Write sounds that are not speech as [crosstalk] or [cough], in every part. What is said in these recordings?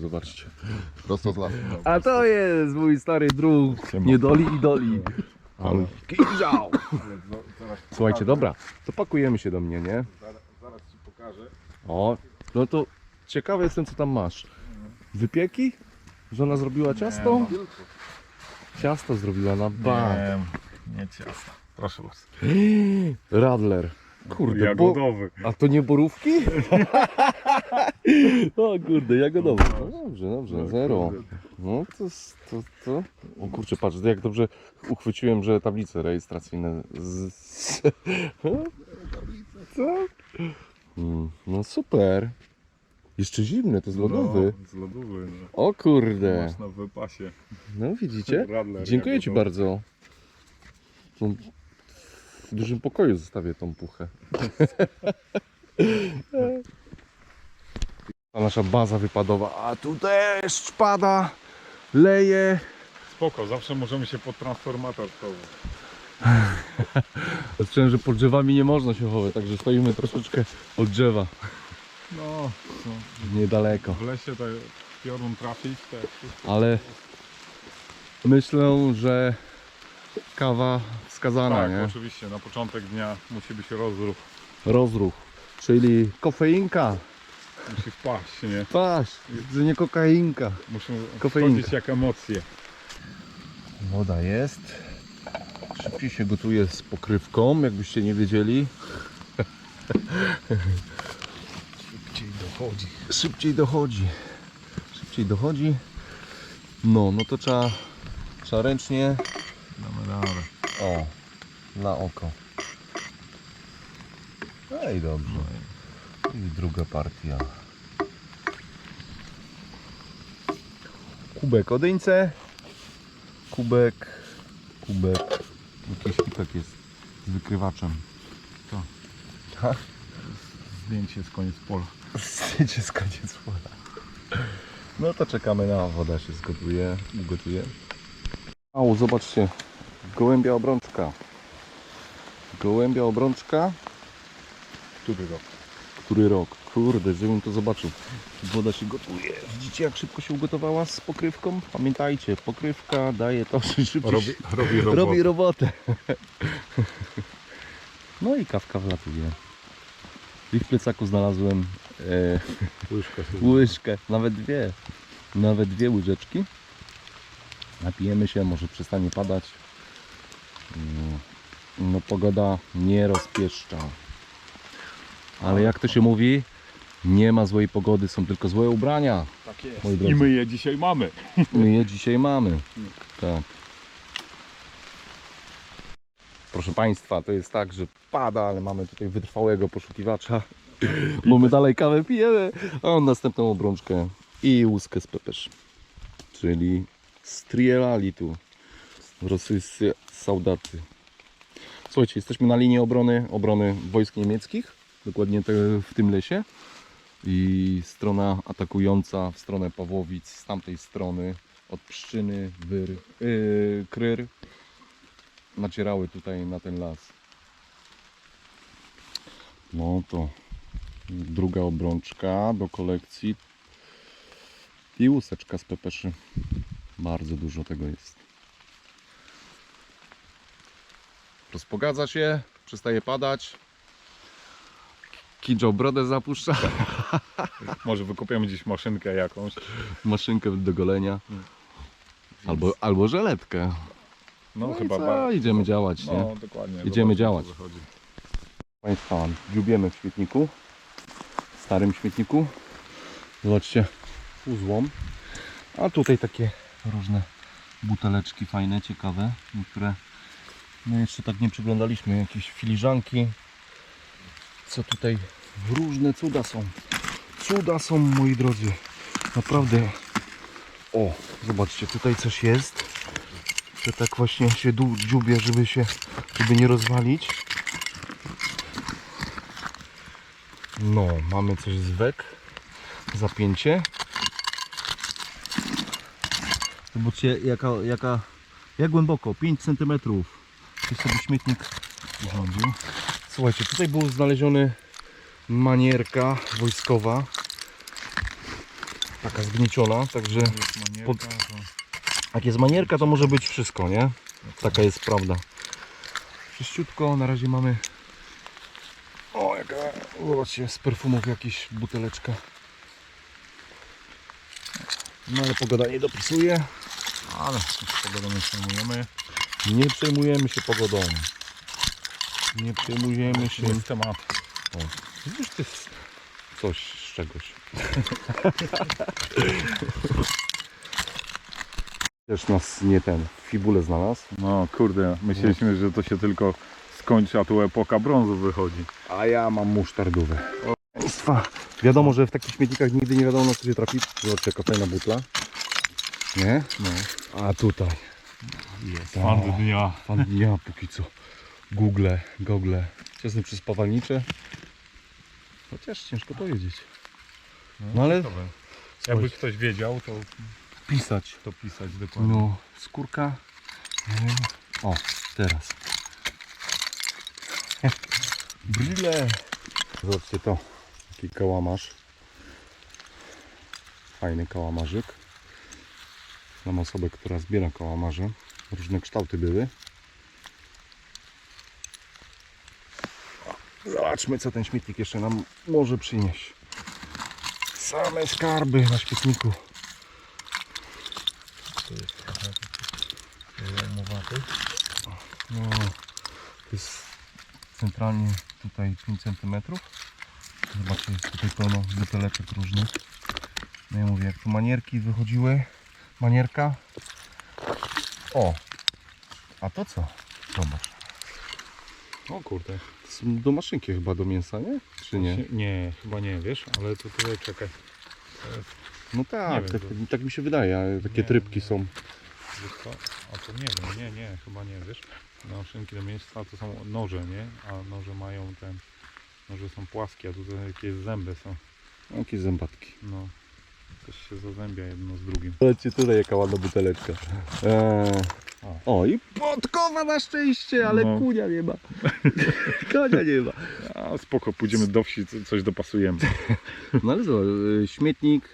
Zobaczcie. Prosto z lasu. A to jest mój stary druh. Nie doli i doli. Ale kinżał. Słuchajcie, dobra, to pakujemy się do mnie, nie? Zaraz ci pokażę. O, no to ciekawy jestem co tam masz. Wypieki? Żona zrobiła ciasto? Ciasto zrobiła na bank. Nie, nie ciasto. Proszę bardzo. [gasps] Radler. Kurde, bo... Jagodowy. A to nie borówki? [laughs] o kurde, jagodowe. No dobrze, dobrze, zero. No to, s- to, to... O kurczę, patrz, jak dobrze uchwyciłem, że tablice rejestracyjne z... z- Co? Mm, No super. Jeszcze zimny, to jest lodowy. No, z lodowy. No. O kurde. Masz na wypasie. No widzicie? [laughs] Radler Dziękuję Ci jagodowy. bardzo. Tu W dużym pokoju zostawię tą puchę. [laughs] Ta nasza baza wypadowa, a tu deszcz pada, leje. Spoko, zawsze możemy się pod transformator schować. [laughs] Zacząłem, że pod drzewami nie można się chować, także stoimy troszeczkę od drzewa, No, no, niedaleko. w lesie to piorun trafić, wszystko. Ale myślę, że kawa wskazana, Tak, nie? oczywiście, na początek dnia musi być rozruch, Rozruch, czyli kofeinka. Musi wpaść, nie? Patrz, że nie kokainka. Muszą Kofeinka. wchodzić jak emocje. Woda jest. Szybciej się gotuje z pokrywką, jakbyście nie wiedzieli. Szybciej dochodzi. Szybciej dochodzi. Szybciej dochodzi. No, no to trzeba, trzeba ręcznie. Damy radę. O, na oko. Ej, dobrze. I druga partia. Kubek odyńce. Kubek. Kubek. Jakiś kubek jest z wykrywaczem. To. Tak? Zdjęcie z koniec pola. Zdjęcie z koniec pola. No to czekamy na woda się zgotuje, ugotuje. O, zobaczcie. Gołębia obrączka. Gołębia obrączka. Który rok? Który rok? Kurde, żebym to zobaczył. Woda się gotuje. Widzicie jak szybko się ugotowała z pokrywką? Pamiętajcie, pokrywka daje to, że szybciej Robi, robi robotę. robi robotę. [laughs] No i kawka wlatuje. I w plecaku znalazłem e, Łyżka się łyżkę, nawet dwie. Nawet dwie łyżeczki. Napijemy się, może przestanie padać. Mm, No pogoda nie rozpieszcza. Ale jak to się mówi, nie ma złej pogody, są tylko złe ubrania. Tak jest. Moi drodzy. I my je dzisiaj mamy. [laughs] My je dzisiaj mamy. Tak. Proszę Państwa, to jest tak, że pada, ale mamy tutaj wytrwałego poszukiwacza. [laughs] Bo my dalej kawę pijemy, a on następną obrączkę i łuskę z pepesz. Czyli strielali tu rosyjscy saudaty. Słuchajcie, jesteśmy na linii obrony, obrony wojsk niemieckich, dokładnie w tym lesie. I strona atakująca w stronę Pawłowic z tamtej strony od Pszczyny, Wyr, yy, Kryr nacierały tutaj na ten las. No to druga obrączka do kolekcji i łuseczka z pepeszy. Bardzo dużo tego jest. Rozpogadza się, przestaje padać. Kinjo brodę zapuszcza. [laughs] Może wykupiemy dziś maszynkę jakąś. maszynkę do golenia. Albo, albo żeletkę. No, No, chyba i co? idziemy działać, nie? No dokładnie. Idziemy działać. Państwa, dziubiemy w śmietniku. Starym śmietniku. Zobaczcie, uzłom. A tutaj takie różne buteleczki fajne, ciekawe. Niektóre, no jeszcze tak nie przyglądaliśmy. Jakieś filiżanki. Co tutaj? Różne cuda są. Cuda są, moi drodzy. Naprawdę. O, zobaczcie, tutaj coś jest. Że tak właśnie się dziubię, żeby się, żeby nie rozwalić. No, mamy coś z wek. Zapięcie. Zobaczcie jaka, jaka, jak głęboko, 5 cm. Tu sobie śmietnik urządził. Słuchajcie, tutaj był znaleziony manierka wojskowa. taka zgnieciona, także Pod- to... jak jest manierka, to może być wszystko, nie? Taka jest prawda. Czyściutko, na razie mamy... O, jaka, zobaczcie, z perfumów jakieś buteleczka. No ale pogoda nie dopisuje. Ale pogodą nie przejmujemy. Nie przejmujemy się pogodą. Nie przejmujemy się... Jest temat. O, widzisz, to jest coś z czegoś. Też nas nie ten, w fibule znalazł. No kurde, myśleliśmy, że to się tylko skończy, a tu epoka brązu wychodzi. A ja mam musztardowe. Państwa, wiadomo, że w takich śmietnikach nigdy nie wiadomo na co się trafi. Zobaczcie, fajna butla. Nie? No. A tutaj. Jest. Fan dnia. Fan dnia póki co. Google, Google. Czasem przez spawalnicze. Chociaż ciężko powiedzieć. No ale ciekawe. Jakby ktoś wiedział, to, pisać. to pisać dokładnie. No, skórka. O, teraz. [laughs] Brille. Zobaczcie to. Taki kałamarz. Fajny kałamarzyk. Znam osobę, która zbiera kałamarze. Różne kształty były. Zobaczmy, co ten śmietnik jeszcze nam może przynieść. Same skarby na śmietniku. No, to jest centralnie tutaj 5 cm. Zobaczcie, jest tutaj pełno buteleczek różnych. No ja mówię, jak tu manierki wychodziły, manierka. O, a to co? Zobacz. O kurde. Do maszynki chyba do mięsa, nie? Czy nie? Nie, chyba nie, wiesz, ale to tutaj czekaj. No tak, tak, tak mi się wydaje, ale takie Nie, trybki nie. są. Wiesz co? A to nie wiem, nie, nie, chyba nie, wiesz. Maszynki do mięsa to są noże, nie? A noże mają ten, noże są płaskie, a tutaj jakieś zęby są. Jakieś zębatki. No, coś się zazębia jedno z drugim. Zobaczcie tutaj jaka ładna buteleczka. Eee. O i podkowa na szczęście, ale No. kunia nie ma. [laughs] Konia nie ma. A spoko, pójdziemy do wsi, co- coś dopasujemy. [laughs] No ale zobacz, y, śmietnik.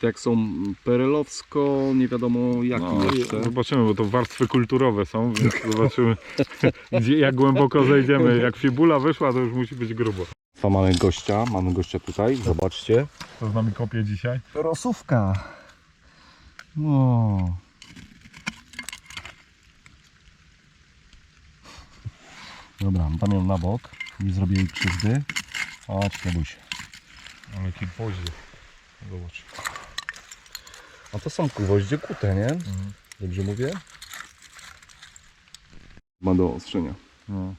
Tak są perelowsko, nie wiadomo jaki No, jeszcze. zobaczymy, bo to warstwy kulturowe są, więc zobaczymy, [laughs] gdzie, jak głęboko zejdziemy. Jak fibula wyszła, to już musi być grubo. Fa, Mamy gościa, mamy gościa tutaj, zobaczcie. To z nami kopie dzisiaj? Rosówka. No. Dobra, dam ją na bok. Nie zrobię jej krzywdy. Chodź, nie bój się. Ale jaki gwoździe. Zobacz. A to są gwoździe kute, nie? Dobrze mówię? Ma do ostrzenia. No.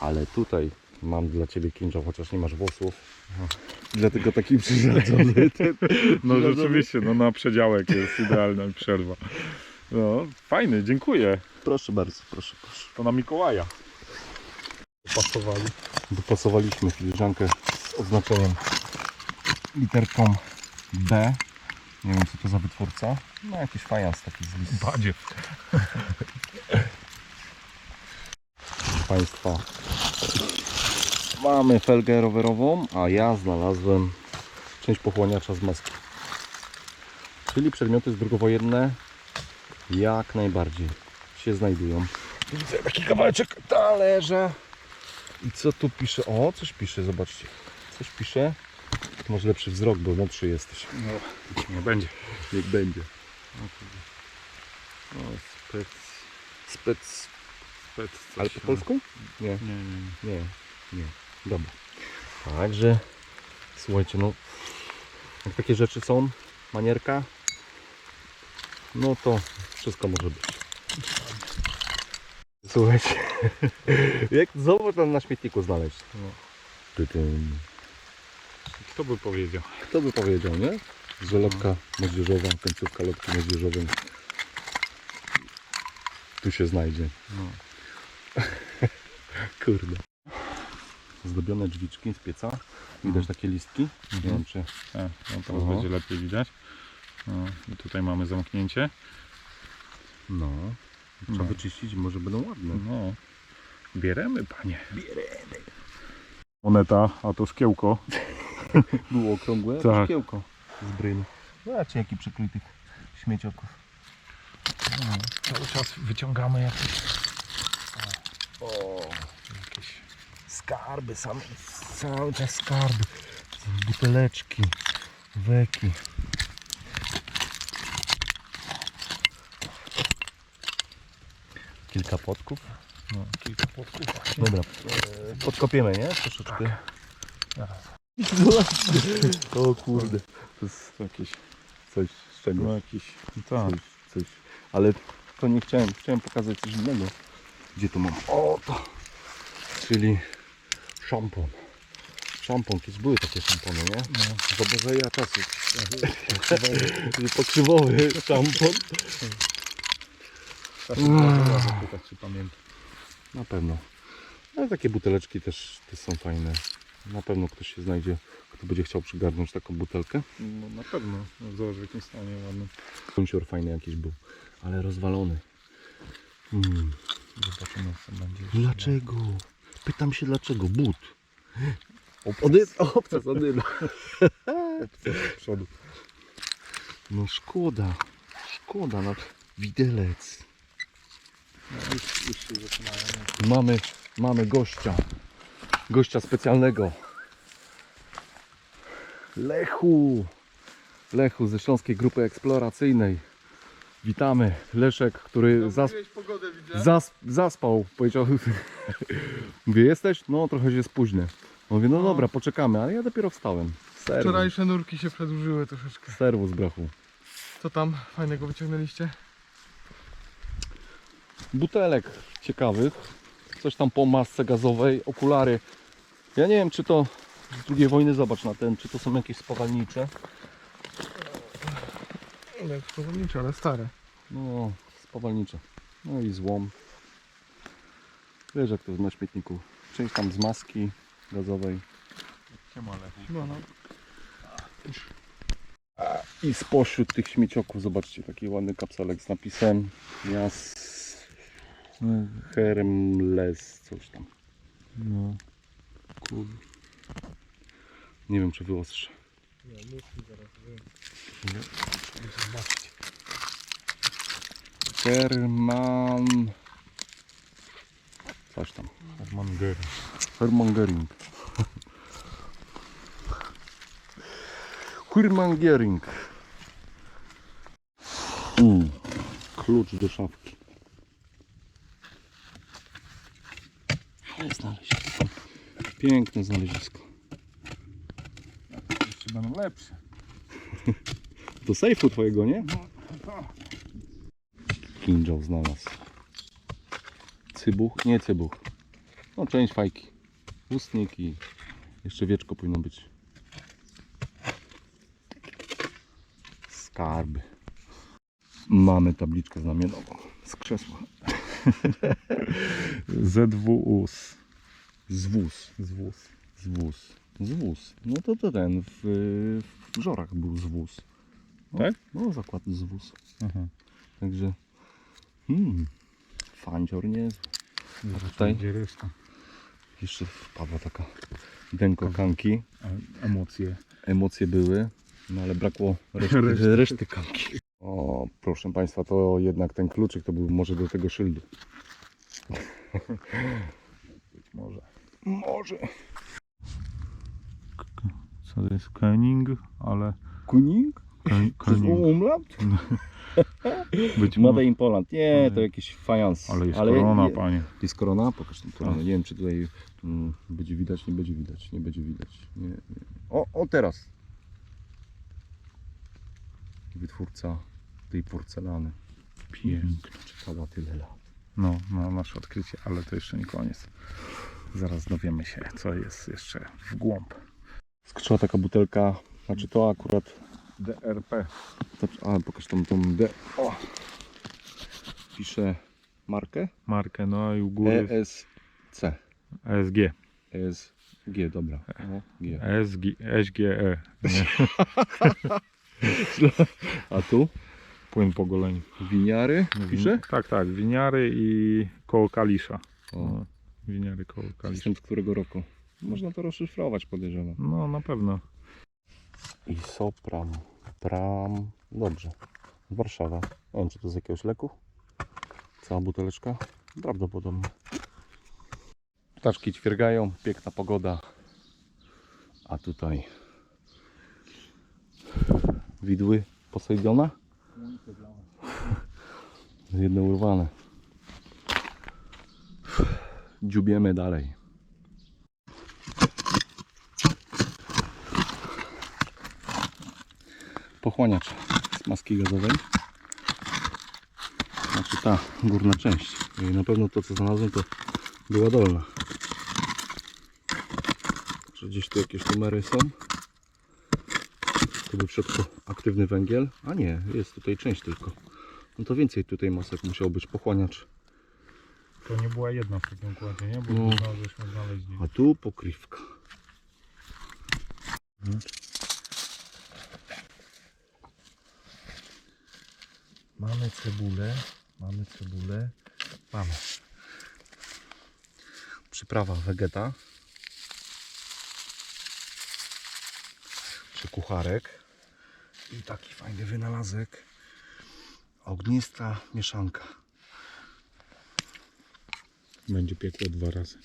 Ale tutaj mam dla Ciebie kinżał, chociaż nie masz włosów. Dlatego taki przyrzadzony. ten- [laughs] no rzeczywiście, no na przedziałek jest idealna przerwa. No, fajny, dziękuję. Proszę bardzo, proszę, proszę. To na Mikołaja. Pasowali. Dopasowaliśmy filiżankę z oznaczeniem literką B. Nie wiem co to za wytwórca. No jakiś fajans taki z list. Badziew. Proszę Państwa. Mamy felgę rowerową, a ja znalazłem część pochłaniacza z maski. Czyli przedmioty zdrugowojenne jak najbardziej się znajdują. Widzę taki kawałeczek talerza. I co tu pisze? O, coś pisze, zobaczcie. Coś pisze. Masz lepszy wzrok, bo młodszy jesteś. No, nie będzie. Niech będzie. O, spec, Spec. spec coś. Ale po polsku? Nie. Nie, nie, nie. Nie, nie. Dobra. Także słuchajcie, no jak takie rzeczy są, manierka, no to wszystko może być. Słuchajcie, jak zobacz tam na śmietniku znaleźć. No. Ty-tym. Kto by powiedział? Kto by powiedział, nie? Że lotka młodzieżowa, końcówka lotki młodzieżowej tu się znajdzie. No. [laughs] Kurde. Zdobione drzwiczki z pieca. Widać takie listki. Nie Mhm. wiem czy. E, no teraz Aha. będzie lepiej widać. No, i tutaj mamy zamknięcie. No. Trzeba No. wyczyścić, może będą ładne. No. Bieremy, panie. Bieremy. Moneta, a to szkiełko. [laughs] Było okrągłe Tak. szkiełko z bryny. Zobaczcie jaki przekrój tych śmiecioków. No, cały czas wyciągamy jakieś, O, jakieś skarby, same, cały czas skarby. Buteleczki, weki. Kilka podków. no, kilka podków właśnie. Dobra, e, podkopiemy, nie? Troszeczkę. Zaraz. Zobaczcie. O kurde. To jest jakieś coś z czego? No jakiś, no tak. Coś, coś. Ale to nie chciałem, chciałem pokazać coś innego. Gdzie tu mam? O to! Czyli szampon. Szampon, kiedyś były takie szampony, nie? No. Zobożeja czasu. [laughs] Pokrzywowy szampon. Trzeba zapytać, czy pamiętam. Na pewno. Ale takie buteleczki też, też są fajne. Na pewno ktoś się znajdzie, kto będzie chciał przygarnąć taką butelkę. No na pewno. No, zobacz w jakim stanie ładnym. Kąsior fajny jakiś był, ale rozwalony. Mm. Zobaczymy co będzie. jeszcze. Dlaczego? Pytam się dlaczego. But. Ody... Obcas, odyla. Z przodu. No szkoda. Szkoda na widelec. No, już, już się zaczynają. Mamy, mamy gościa. Gościa specjalnego. Lechu. Lechu ze Śląskiej Grupy Eksploracyjnej. Witamy. Leszek, który zas... pogodę widzę. Zas, zaspał, powiedział. Mówię, jesteś? No, trochę się spóźnię. Mówię, no No. dobra, poczekamy, ale ja dopiero wstałem. Serwus, Wczorajsze nurki się przedłużyły troszeczkę. serwus brachu. Co tam fajnego wyciągnęliście? Butelek ciekawych, coś tam po masce gazowej, okulary. Ja nie wiem, czy to z II wojny, zobacz na ten, czy to są jakieś spawalnicze. Ale wspomnicze, ale stare. No, spawalnicze. No i złom. Wiesz, jak to jest na śmietniku. Część tam z maski gazowej. Siema Lechu. No. I spośród tych śmiecioków, zobaczcie, taki ładny kapselek z napisem Jas Hermles, coś tam. No. Kur... Nie wiem, czy wyostrzę. Nie, zaraz. Herman... Coś tam. Herman Gary. Herman Gering. Herman Gering. Mm. Klucz do szafki. Ale znalezisko. Piękne znalezisko. Jeszcze będą lepsze. Do sejfu twojego, nie? Kinżał znalazł. Cybuch? Nie cybuch. No część fajki. Ustnik i jeszcze wieczko powinno być. Skarby. Mamy tabliczkę znamionową z krzesła. [laughs] ZWUS. Zwóz. ZWUS. Zwóz. Zwóz. No to to ten w, w żorach był zwóz. No, Tak? No zakład zwóz. Aha. Także hmm, fancior nie Zobacz, tutaj? Jeszcze wpadła taka denko kanki. A Emocje. Emocje były, no ale brakło reszty, Reszty. reszty kanki. O, proszę Państwa, to jednak ten kluczyk to był może do tego szyldu. [laughs] Być może. Może. Co to jest? Koenig, ale... Kuning? To umlaut? [laughs] Być Made in Poland. Nie, to Ale- jakiś fajans. Ale jest korona, je- panie. Jest korona? Pokaż tą koronę. Tak. Nie wiem, czy tutaj mm, będzie widać, nie będzie widać, nie będzie widać. Nie, nie. O, o teraz. Wytwórca tej porcelany. Pięknie. Czekała tyle lat. No, na nasze odkrycie, ale to jeszcze nie koniec. Zaraz dowiemy się, co jest jeszcze w głąb. Skrzała taka butelka, znaczy to akurat, DRP. a pokaż tą, tą D, o, pisze markę Markę, no i u E góry ESC, ESG. ESG, dobra, o, G. ESG, SGE. Nie, A tu płyn po goleniu. winiary, pisze? Tak, tak, winiary i koło Kalisza. O, winiary koło Kalisza. jestem z którego roku? Można to rozszyfrować podejrzewam. No, na pewno. I Sopram. Pram. Dobrze. Warszawa. Nie wiem, czy to z jakiegoś leku. Cała buteleczka. Prawdopodobnie. Ptaszki ćwiergają. Piękna pogoda. A tutaj widły Posejdona. Jedno urwane. Dziubiemy dalej. Pochłaniacz z maski gazowej. Znaczy ta górna część. I na pewno to co znalazłem to była dolna. Że gdzieś tu jakieś numery są. Tu był w środku aktywny węgiel. A nie, jest tutaj część tylko. No to więcej tutaj masek musiał być pochłaniacz. To nie była jedna w takim układzie, nie? Bo No. no. żeśmy znaleźli. A tu pokrywka. Mamy cebulę, mamy cebulę, mamy. Przyprawa wegeta. Czy kucharek. I taki fajny wynalazek. Ognista mieszanka. Będzie piekło dwa razy.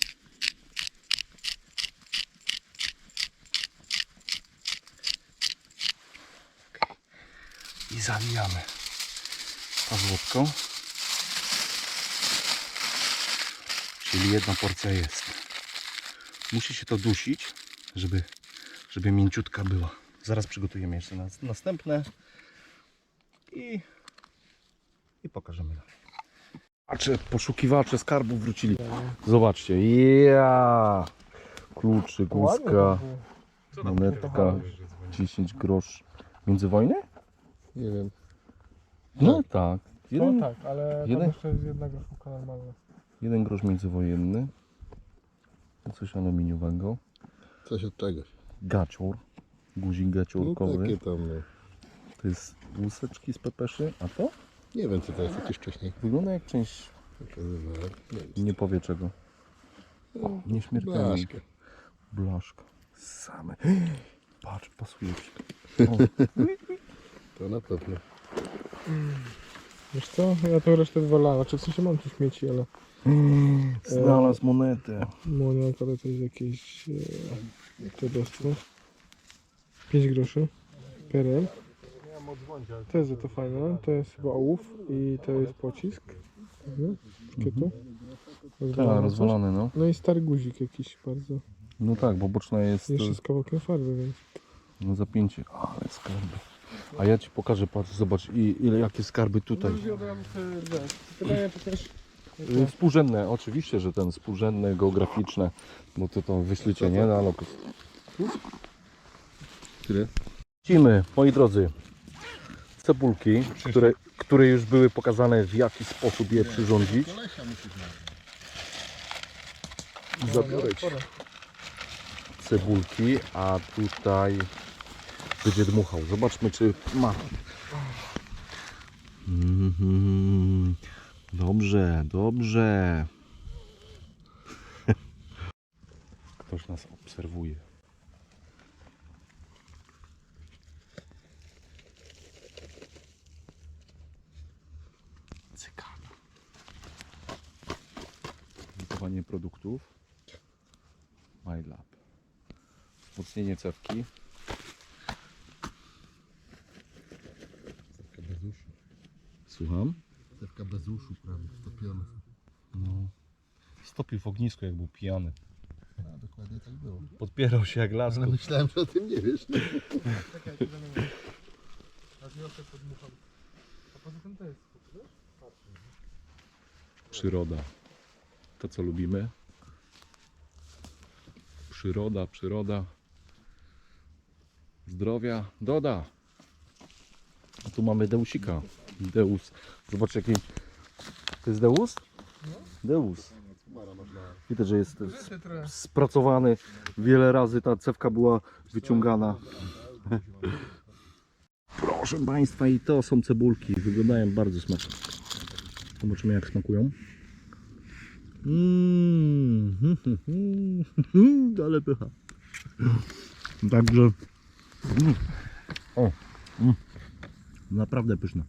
i zawijamy złotką. Czyli jedna porcja jest. Musi się to dusić, żeby, żeby mięciutka była. Zaraz przygotujemy jeszcze nas, następne i pokażemy dalej. A czy poszukiwacze skarbu wrócili? Zobaczcie, ja kluczyk, łuska, monetka, 10 grosz. Międzywojny? Nie wiem. No tak. Jeden, No tak, ale jeden- jeszcze jest jedna groszówka normalna. jeden grosz międzywojenny. Coś aluminiowego. Coś od czegoś. Gacior. Guzik No gaciorkowy. takie tam, no. To jest łuseczki z pepeszy. A to Nie wiem co to jest, jakieś wcześniej. wygląda jak część. Nie powie czego. Nieśmiertelny. Blaszkę. Blaszka. Same. Patrz, pasuje ci. O, To na pewno. Wiesz co? Ja tą resztę wywalałem. Znaczy w sensie mam tu śmieci, ale Znalazł monetę. ale to jest jakieś e, dziadostwo. 5 groszy. PRL. To jest to fajne. To jest chyba ołów i to jest pocisk. Mhm. Takie tu. Tak, Rozwalone coś. rozwalony, no. No i stary guzik jakiś bardzo. No tak, bo boczna jest Jeszcze z kawałkiem farby, więc. no, zapięcie. Ale skarby. A ja ci pokażę, patrz, zobacz i, ile jakie skarby tutaj. Pytania to też. Y, Współrzędne, oczywiście, że ten współrzędne, geograficzne, bo to to wyślicie, nie? Na lokus. Tyle? Lecimy, moi drodzy, cebulki, które, które już były pokazane w jaki sposób je przyrządzić. Zabiorę ci cebulki, a tutaj będzie dmuchał. Zobaczmy, czy ma. Mhm. Dobrze, dobrze. [laughs] Ktoś nas obserwuje. Gotowanie produktów. MyLab. Wzmocnienie cewki. Stawka bez uszu. Słucham? Stawka bez uszu, prawie. Stopiona. No. Stopił w ognisku, jak był pijany. A, dokładnie tak było. Podpierał się jak las. Ale myślałem, że o tym nie wiesz. Czekaj, zamienię. Odniosę podmucham. A poza tym to jest. Przyroda. To co lubimy. Przyroda, przyroda. Zdrowia doda. A tu mamy Deusika. Deus. Zobacz jaki. To jest Deus? Deus. Widać, że jest spracowany. Wiele razy ta cewka była wyciągana. Proszę Państwa, i to są cebulki. Wyglądają bardzo smacznie. Zobaczymy jak smakują. Mmm, ale pycha. Także mm, Naprawdę pyszne.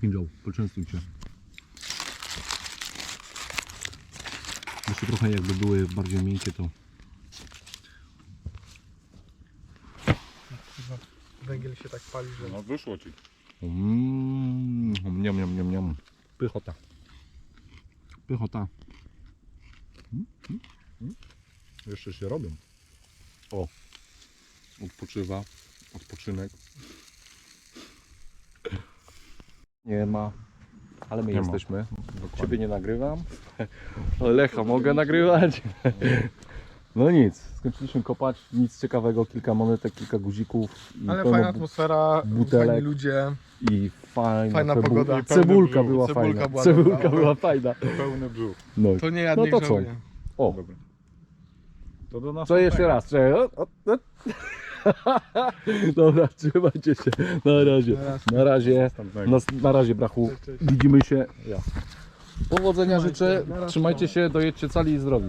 Kinżał, poczęstuj się. Jeszcze trochę jakby były bardziej miękkie to Węgiel się tak pali, że... No wyszło ci. Mmm, niam, niam, niam, niam. Pychota. Pychota. Mm, mm, mm. Jeszcze się robią. O. Odpoczywa. Odpoczynek. Nie ma. Ale my Nie ma. jesteśmy. Ciebie nie nagrywam. [laughs] Lecha mogę nagrywać. [laughs] No nic. Skończyliśmy kopać. Nic ciekawego. Kilka monetek, kilka guzików. I Ale pełno fajna bu- atmosfera, butelek. fajni ludzie. i fajna, Fajna cebu- pogoda. i Cebulka była Cebulka fajna. była Cebulka dobra. była fajna. Pełny brzuch. No, To nie no jadnie to co? żałuję. O, Dobra. To do nas. co jeszcze raz? Czekaj, o, o, o. [laughs] Dobra, trzymajcie się. Na razie. Na raz. Na razie. Następnego. Na, na razie, brachu. Cześć, cześć. Widzimy się. Ja. Powodzenia Trzymajcie. życzę. Razie. Trzymajcie się, dojedźcie cali i zdrowi.